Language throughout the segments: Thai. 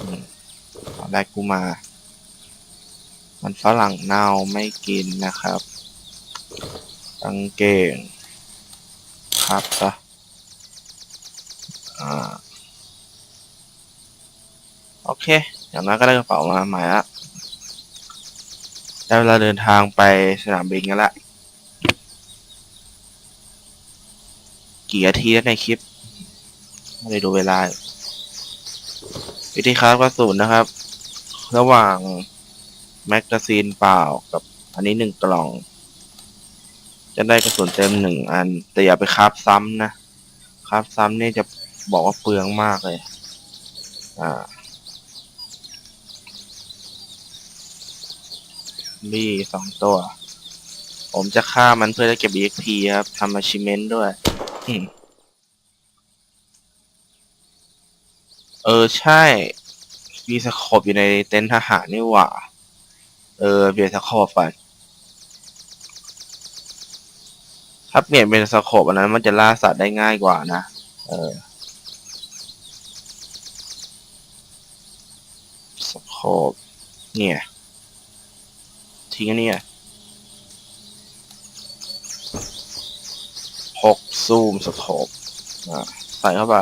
อืมตอนแรกกูมา มันฝรั่งเน่าไม่กินนะครับกางเกงครับซะอ่าโอเค อย่างนั้นก็ได้กระเป๋ามาใหม่ละได้เวลาเดินทางไปสนามบินกันละ กี่นาทีแล้วในคลิป ไม่ได้ดูเวลา วิธีคราฟกระสุนนะครับ ระหว่างแมกกาซีนเปล่ากับอันนี้หนึ่งกล่อง จะได้กระสุนเต็มหนึ่งอัน แต่อย่าไปคราฟซ้ำนะคราฟซ้ำนี่จะบอกว่าเปลืองมากเลย อ่าบี้สองตัว ผมจะฆ่ามันเพื่อจะเก็บ EXP ครับทำ achievement ด้วย อืม เออใช่ มีสโคปอยู่ในเต็นท์ทหารนี่หว่า เออเปลี่ยนสโคปไปถ้าเปลี่ยนเป็นสโคปอันนั้นมันจะล่าสัตว์ได้ง่ายกว่านะ เออสโคปเนี่ยทิ้งอันนี้อะพกซูมสโคปอะใส่เข้าไป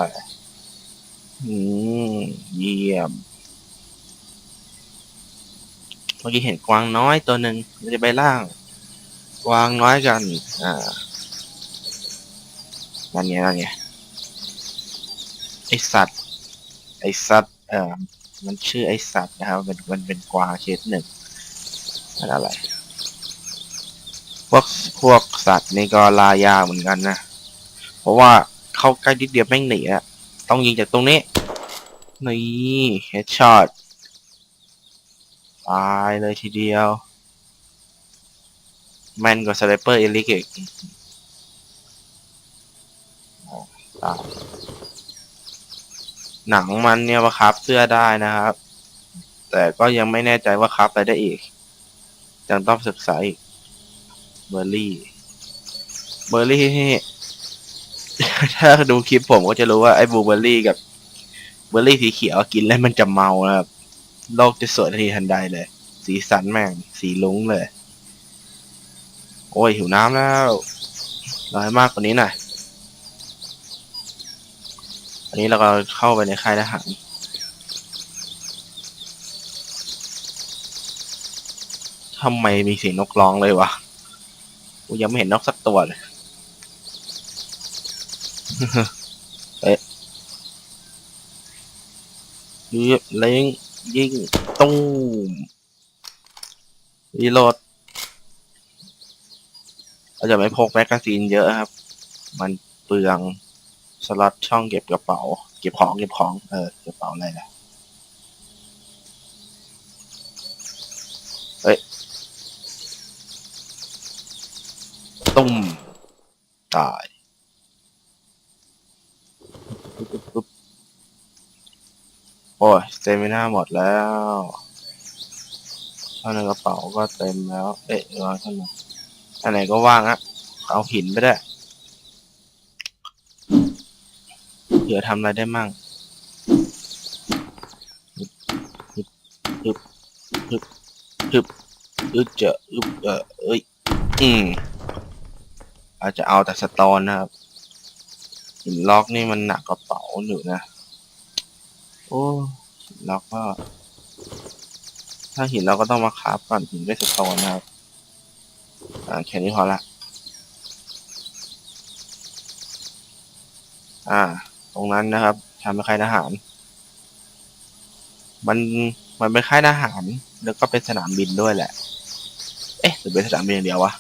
เยี่ยม เมื่อกี้เห็นกวางน้อยตัวหนึ่งไม่ได้ไปล่าง กวางน้อยกัน อ่านั่นไงนั่นไงไอสัตว์ ไอสัตว์ เอ่อ มันชื่อไอสัตว์นะครับ มันมันเป็นกวางเคสหนึ่งนั่นอะไร พวกพวกสัตว์นี่ก็ลายาเหมือนกันนะ เพราะว่าเข้าใกล้นิดเดียวแม่งหนีอะ ต้องยิงจากตรงนี้ นี่เฮดช็อตตายเลยทีเดียว แมนกว่าสไนเปอร์เอลิกอีกตายหนังมันเนี่ยว่าครับเสื้อได้นะครับ แต่ก็ยังไม่แน่ใจว่าครับไรได้อีก ยังต้องศึกษาอีกเบอร์รี่ เบอร์รี่ ถ้าดูคลิปผมก็จะรู้ว่าไอ้บลูเบอร์รี่กับเบอร์รี่สีเขียวกินแล้วมันจะเมานะครับโลกจะสวยทันทีทันใดเลย สีสันแม่ง สีลุ้งเลย โอ้ย หิวน้ำแล้วรอให้มากกว่านี้หน่อยอันนี้เราก็เข้าไปในค่ายทหารทำไมมีเสียงนกร้องเลยวะ กูยังไม่เห็นนกสักตัวเลย เอ๊ะยืบเล้งยิงตุ้มรีโหลดเราจะไม่พกแมกกาซีนเยอะครับ มันเปลืองสล็อตช่องเก็บกระเป๋า เก็บของเก็บของ เออ กระเป๋าอะไรล่ะเฮ้ยตุ้ม ตาย ปึ๊บปึ๊บปึ๊บโอ้ย เซมิน่าหมดแล้วข้างในกระเป๋าก็เต็มแล้ว เอ๊ะรอท่าไหร่อันไหนก็ว่างอะเอาหินไปได้วยเผื่อทำอะไรได้มั่งฮึบฮึบฮึบฮึบฮึบจะอึบเออเอ้ย อืมอาจจะเอาแต่สโตนนะครับหินล็อกนี่มันหนักกระเป๋าอยู่นะ โอ้ หินล็อกก็ ถ้าหินเราก็ต้องมาคราฟก่อนถึงได้สโตนนะครับ อ่าแค่นี้พอละ อ่า ตรงนั้นนะครับทำเป็นค่ายทหาร มันมันเป็นค่ายทหาร แล้วก็เป็นสนามบินด้วยแหละ เอ๊ะหรือเป็นสนามบินอย่างเดียววะ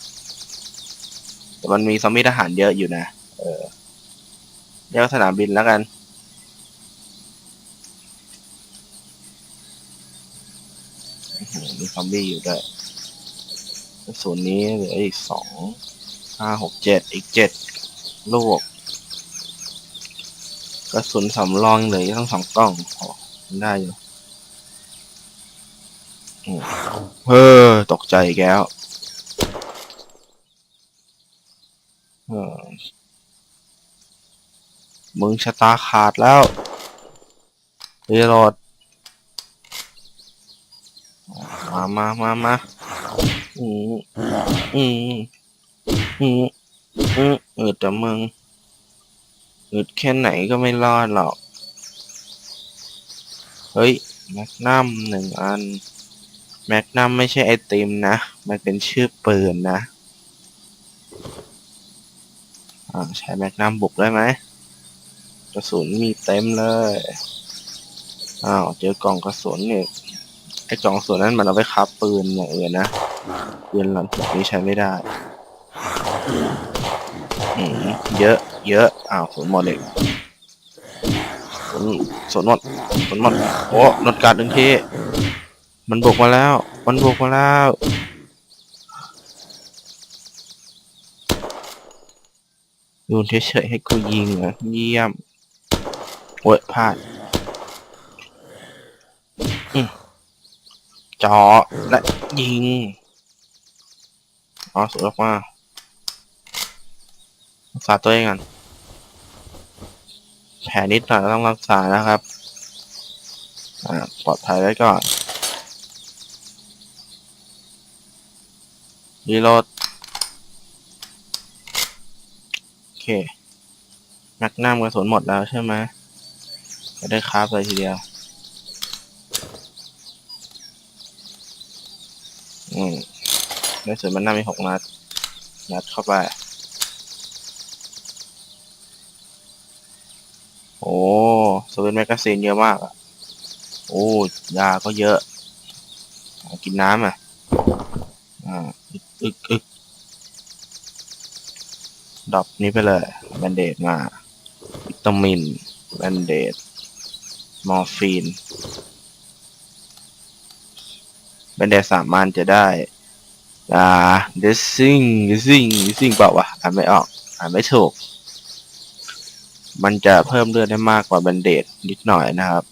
แต่มันมีซอมบี้ทหารเยอะอยู่นะ เออเรียกสนามบินแล้วกัน อื้อหือ มีซอมบี้อยู่ด้วยกระสุนนี้เหลืออีกสองห้าหกเจ็ดอีกเจ็ดลูกกระสุนสำรองเหลือทั้งสองกล้องโอ้ได้อยู่อืมเฮ้อตกใจอีกแล้วเออมึงชะตาขาดแล้วรีโหลด มามามามาอืมอืมอืมอืมอึดแต่มึงอึดแค่ไหนก็ไม่รอดหรอก เฮ้ย แมกนัมหนึ่งอัน แมกนัมไม่ใช่ไอติมนะ มันเป็นชื่อปืนนะ อ่า ใช้แมกนัมบุกได้ไหมกระสุนมีเต็มเลย อ้าว เจอกล่องกระสุนเนี่ย ไอ้กล่องกระสุนนั้นมันเอาไปคับปืนอย่างอื่นนะปืนหลังแบบนี้ใช้ไม่ได้อืมเยอะ เยอะอ้าวสนหมดเลยสนสนหมดสนหมดโอ้นดการดหนึ่งทีมันบุกมาแล้ว มันบุกมาแล้วดูเฉยๆให้กูยิงอะเยี่ยมโอ้ยพลาดอืม จอและยิงอ๋อสุดยอดมากรักษาตัวเองก่อนแผลนิดหน่อยต้องรักษานะครับอ่าปลอดภัยไว้ก่อนรีโหลดโอเคแม็กนัมกระสุนหมดแล้วใช่ไหมจะได้คราฟเลยทีเดียว อืมได้ส่วนมันน่ามีหกนัด นัดเข้าไป โอ้สวินแมกกาซีนเยอะมากอะ โอ้ ยาก็เยอะอกินน้ำอะ อ่า อึกอึกดรอปนี้ไปเลย แบนเดดมา วิตามิน แบนเดด มอร์ฟีน บนเดสามารถจะได้ อ่าเดซิงเดซิงเดซิงเปล่าวะอ่านไม่ออก อ่านไม่ถูก มันจะเพิ่มเลือดได้มากกว่าแบนเดดนิดหน่อยนะครับ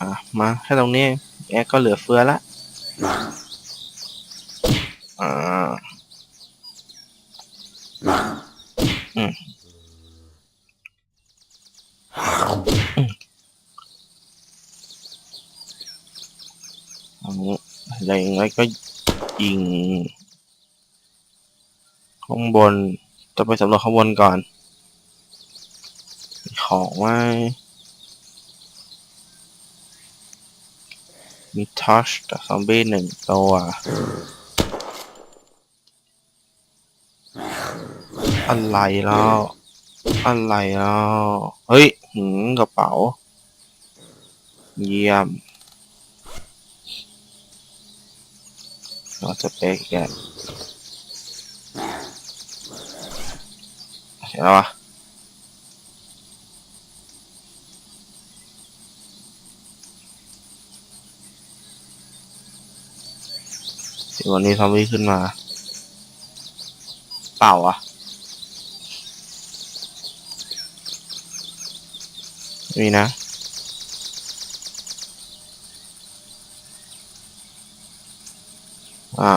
อะมาแค่ตรงนี้แอร์ก็เหลือเฟือละอ่า อืม อืมอันนี้ อะไรย่างไรก็ยิง ข้างบนต้องไปสำรวจข้างบนก่อนมีของไหมมีทัชจากซอมบี้หนึ่งตัวอะไรแล้ว อะไรแล้ว เฮ้ย หืมกระเป๋า เยี่ยม เราจะเป๊กแกเห็นแล้ววะวันนี้ซอมบี้ขึ้นมา เปล่าอะไม่มีนะ อ้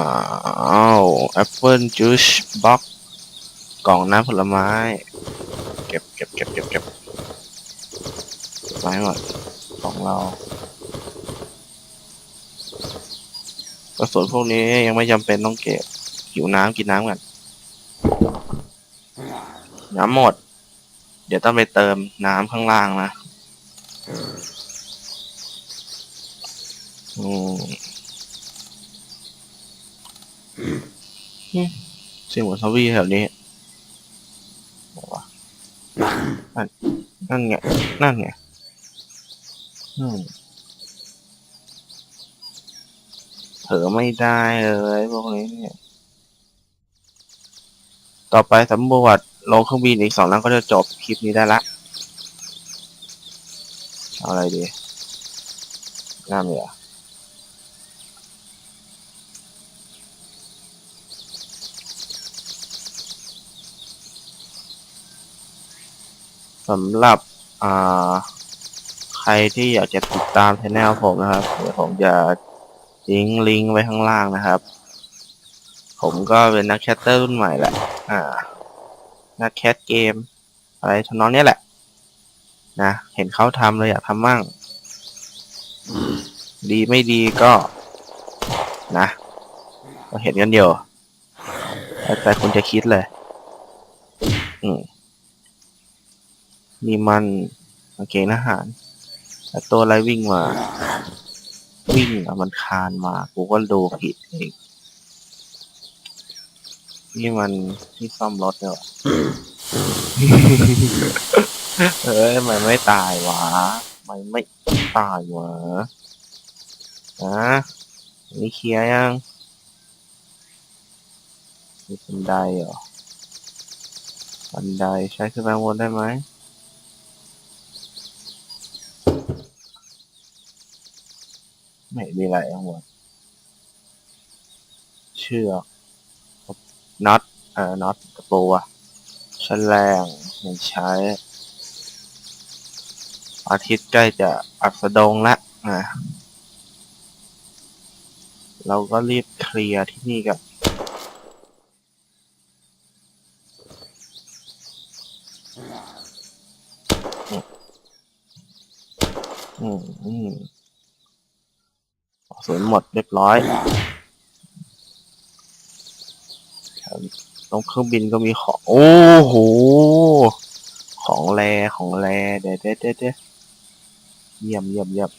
าวแอปเปิลจูสบ็อกกล่องน้ำผลไม้ เก็บเก็บเก็บเก็บเก็บไม้หมดของเรากระสุนพวกนี้ยังไม่จำเป็นต้องเก็บหิวน้ำกินน้ำกันน้ำหมด เดี๋ยวต้องไปเติมน้ำข้างล่างนะ อืม เสียงหมือนซอมบี้แถวนี้บอกว่านั่นนั่นไงนั่นไงอืมเผลอไม่ได้เลยพวกนี้เนี่ยต่อไปสำรวจลงเครื่องบินอีกสองลำก็จะจบคลิปนี้ได้ละอาอะไรดีน้ำเหรอ สำหรับอ่าใครที่อยากจะติดตามช anel ผมนะครับเดี๋ยวผมจะทิ้งลิงก์ไว้ข้างล่างนะครับ ผมก็เป็นนักแคสเตอร์รุ่นใหม่แหละอ่านักแคสเกม อะไรทำนองเนี้ยแหละ นะเห็นเขาทำเลยอยากทำมั่ง ดีไม่ดีก็ นะก็เห็นกันอยู่แล้วแต่คุณจะคิดเลย อืม นี่มันกางเกงทหารแล้วตัวอะไรวิ่งมา วิ่งอะมันคานมา กูก็ดูผิดเองนี่มันที่ซ่อมรถเนี่ยวะเอ้ยมันไม่ตายวะมันไม่ตายวะนะนี่เคลียร์ยังมีบันไดเหรอบันไดใช้ขึ้นไปบนได้ไหม ไม่มีอะไรข้างบนเชือกน็อตเอ่อน็อตตะปูอะแฉลงไม่ใช้ อาทิตย์ใกล้จะอักสดงแล้วนะเราก็รีบเคลียร์ที่นี่กับอืมอืม กระสุนหมดเรียบร้อยตรงเครื่องบินก็มีของ โอ้โห ของแรของแรเด็ดเด็ดเด็ดเยี่ยมเยี่ยมเยี่ยม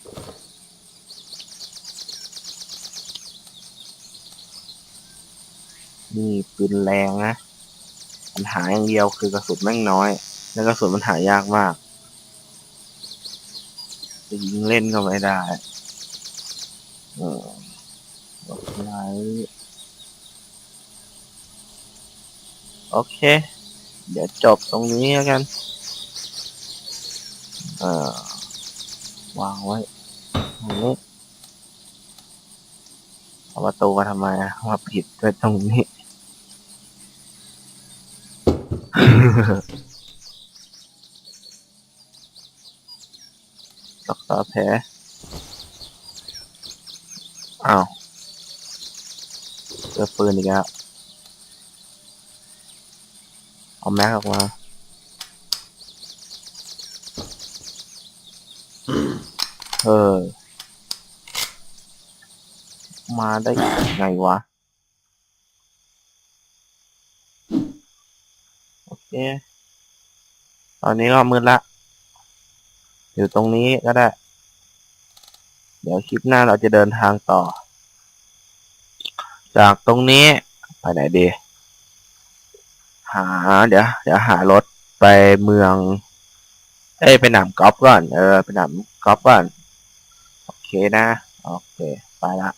นี่ปืนแรงนะปัญหาอย่างเดียวคือกระสุนแม่งน้อย แล้วกระสุนมันหายากมากจะยิงเล่นก็ไม่ได้ เออบอกไว้โอเค เดี๋ยวจบตรงนี้แล้วกัน เออวางไว้ตรงนี้เอาประตูมาทำไมอะมาผิดไว้ตรงนี้ รักษาแผล อ้าวเจอปืนอีกแล้วเอาแม็กออกมาเออ มาได้ไงวะ โอเค ตอนนี้ก็มืดละ อยู่ตรงนี้ก็ได้ เดี๋ยวคลิปหน้าเราจะเดินทางต่อ จากตรงนี้ไปไหนดี หาเดี๋ยวเดี๋ยวหารถไปเมือง เอ้ยไปหนามกอล์ฟก่อน เออไปหนามกอล์ฟก่อน โอเคนะ โอเค ไปละ